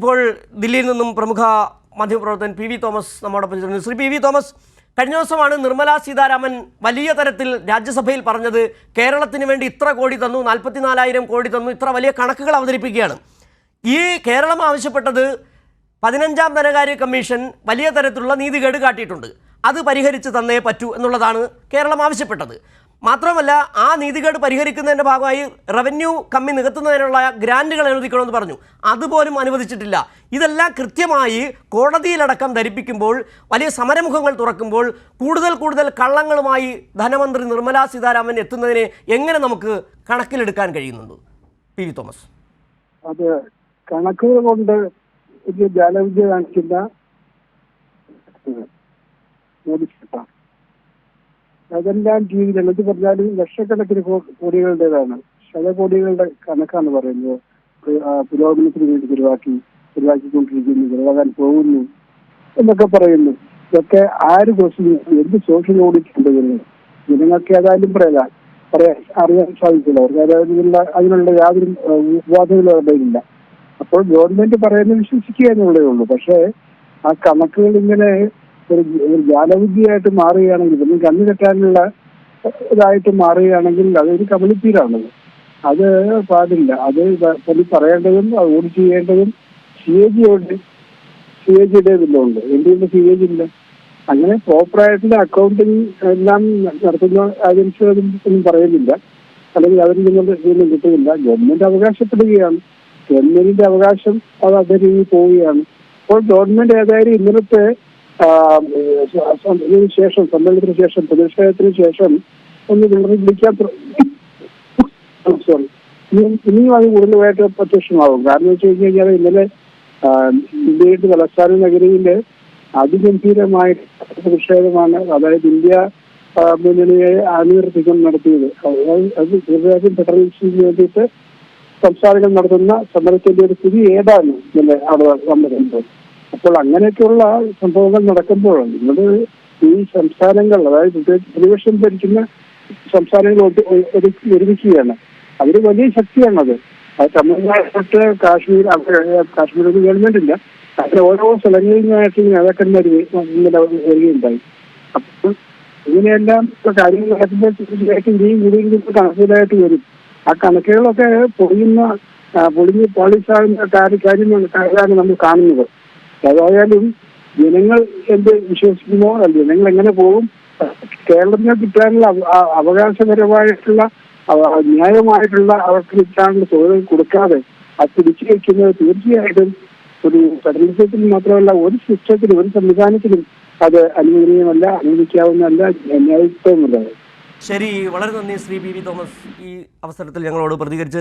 ഇപ്പോൾ ദില്ലിയിൽ നിന്നും പ്രമുഖ മാധ്യമപ്രവർത്തകൻ പി വി തോമസ് നമ്മോടൊപ്പം ചേർന്നു ശ്രീ പി വി തോമസ് കഴിഞ്ഞ ദിവസമാണ് നിർമ്മലാ സീതാരാമൻ വലിയ തരത്തിൽ രാജ്യസഭയിൽ പറഞ്ഞത് കേരളത്തിന് വേണ്ടി ഇത്ര കോടി തന്നു നാൽപ്പത്തിനാലായിരം കോടി തന്നു ഇത്ര വലിയ കണക്കുകൾ അവതരിപ്പിക്കുകയാണ്. ഈ കേരളം ആവശ്യപ്പെട്ടത് പതിനഞ്ചാം ധനകാര്യ കമ്മീഷൻ വലിയ തരത്തിലുള്ള നീതികേട് കാട്ടിയിട്ടുണ്ട്. അത് പരിഹരിച്ച് തന്നേ പറ്റൂ എന്നുള്ളതാണ് കേരളം ആവശ്യപ്പെട്ടത്. മാത്രമല്ല ആ നീതികേട് പരിഹരിക്കുന്നതിന്റെ ഭാഗമായി റവന്യൂ കമ്മി നികത്തുന്നതിനുള്ള ഗ്രാന്റുകൾ അനുവദിക്കണമെന്ന് പറഞ്ഞു. അതുപോലും അനുവദിച്ചിട്ടില്ല. ഇതെല്ലാം കൃത്യമായി കോടതിയിലടക്കം ധരിപ്പിക്കുമ്പോൾ വലിയ സമരമുഖങ്ങൾ തുറക്കുമ്പോൾ കൂടുതൽ കൂടുതൽ കള്ളങ്ങളുമായി ധനമന്ത്രി നിർമ്മലാ സീതാരാമൻ എത്തുന്നതിനെ എങ്ങനെ നമുക്ക് കണക്കിലെടുക്കാൻ കഴിയുന്നുണ്ട്? P V Thomas. അത്. കണക്കുകൾ കൊണ്ട് ജാലവിദ്യ സർക്കാർ അതെല്ലാം ടി എന്ന് പറഞ്ഞാൽ ലക്ഷക്കണക്കിന് കോടികളുടേതാണ്. ശതകോടികളുടെ കണക്കാണ് പറയുന്നത്. പുരോഗമനത്തിന് വേണ്ടി ചെലവാക്കി ചെലവാക്കിക്കൊണ്ടിരിക്കുന്നു ചെലവാകാൻ പോകുന്നു എന്നൊക്കെ പറയുന്നു. ഇതൊക്കെ ആര് ക്വസ്റ്റ്യൻ എന്ത് സോഷ്യൽ ഓഡിറ്റ് ഉണ്ട് ഇതിന് ജനങ്ങൾക്ക് ഏതായാലും പറയാ. പറയാൻ അറിയാൻ സാധിക്കില്ല. അവർക്ക് അതിനുള്ള അതിനുള്ള യാതൊരു ഉപാധികളും അവരുടെ ഇല്ല അപ്പോൾ ഗവൺമെന്റ് പറയുന്നത് വിശ്വസിക്കുക എന്നുള്ളതേ ഉള്ളൂ. പക്ഷേ ആ കണക്കുകൾ ഇങ്ങനെ ഒരു ജാലവിദ്യയായിട്ട് മാറുകയാണെങ്കിൽ ഇതൊന്നും കണ്ണു കെട്ടാനുള്ള ഇതായിട്ട് മാറുകയാണെങ്കിൽ അതൊരു കബളിപ്പീരാണത് അത് പാടില്ല. അത് പലി പറയേണ്ടതും ഓഡിറ്റ് ചെയ്യേണ്ടതും സി എ ജിയോട് സി എ ജിയുടെ ഇതിലുണ്ട് ഇന്ത്യയുടെ സി എ ജി ഇല്ല? അങ്ങനെ പ്രോപ്പറായിട്ടുള്ള അക്കൗണ്ടിങ് എല്ലാം നടത്തുന്ന ഏജൻസികൾ ഒന്നും പറയുന്നില്ല. അല്ലെങ്കിൽ അവർ ഇതിലും കിട്ടുന്നില്ല. ഗവൺമെന്റ് അവകാശപ്പെടുകയാണ്. ഗവൺമെന്റിന്റെ അവകാശം അത് അതേ രീതിയിൽ പോവുകയാണ്. അപ്പോൾ ഗവൺമെന്റ് ഏതായാലും ഇന്നലത്തെ ഇതിന് ശേഷം സമ്മേളനത്തിന് ശേഷം പ്രതിഷേധത്തിന് ശേഷം ഒന്ന് വിളിക്കാൻ സോറി ഇനിയും അത് കൂടുതലായിട്ട് പ്രത്യക്ഷമാകും. കാരണം വെച്ച് കഴിഞ്ഞു കഴിഞ്ഞാൽ ഇന്നലെ ഇന്ത്യയുടെ തലസ്ഥാന നഗരിയിൽ അതിഗംഭീരമായ പ്രതിഷേധമാണ് അതായത് ഇന്ത്യ മുന്നണിയെ അനുവർത്തിക്കം നടത്തിയത്. അത് തീർച്ചയായിട്ടും ഫെഡറലിസ്റ്റിന് വേണ്ടിയിട്ട് സംസ്ഥാനങ്ങൾ നടത്തുന്ന സമരത്തിന്റെ ഒരു സ്ഥിതി ഏതാണ് ഇന്നലെ അവിടെ വന്നിരുന്നത് അപ്പോൾ അങ്ങനെയൊക്കെയുള്ള സംഭവങ്ങൾ നടക്കുമ്പോൾ നിങ്ങൾ ഈ സംസ്ഥാനങ്ങൾ അതായത് പ്രതിപക്ഷം ഭരിക്കുന്ന സംസ്ഥാനങ്ങൾ ഒരു- ഒരുമിക്കുകയാണ്. അതൊരു വലിയ ശക്തിയാണത്. അത് തമിഴ്നാട് കാശ്മീർ കാശ്മീർ ഗവൺമെന്റ് ഇല്ല അങ്ങനെ ഓരോ സ്ഥലങ്ങളിൽ നിന്നായിട്ട് നേതാക്കന്മാർ വരികയുണ്ടായി. അപ്പോൾ ഇങ്ങനെയെല്ലാം കാര്യങ്ങൾ നടക്കുമ്പോൾ തീർച്ചയായിട്ടും ഇനിയും കൂടുതൽ കണക്കുകളായിട്ട് വരും. ആ കണക്കുകളൊക്കെ പൊളിയുന്ന പൊളിഞ്ഞ് കാര്യ- കാര്യമാണ് നമ്മൾ കാണുന്നത്. ഏതായാലും ജനങ്ങൾ എന്ത് വിശ്വസിക്കുമോ അല്ല ജനങ്ങൾ എങ്ങനെ പോകും? കേരളത്തിന് കിട്ടാനുള്ള അവകാശപരമായിട്ടുള്ള അവ- ന്യായമായിട്ടുള്ള അവർക്ക് കിട്ടാനുള്ള തൊഴിൽ കൊടുക്കാതെ അത് തിരിച്ചു വയ്ക്കുന്നത് തീർച്ചയായിട്ടും ഒരു ഫെഡറലിസത്തിന് മാത്രമല്ല ഒരു സിസ്റ്റത്തിനും ഒരു സംവിധാനത്തിനും അത് അനുവദനീയമല്ല അനുവദിക്കാവുന്നതല്ല ന്യായത്വമല്ല ശരി വളരെ നന്ദി ശ്രീ പി വി തോമസ് ഈ അവസരത്തിൽ ഞങ്ങളോട് പ്രതികരിച്ചത്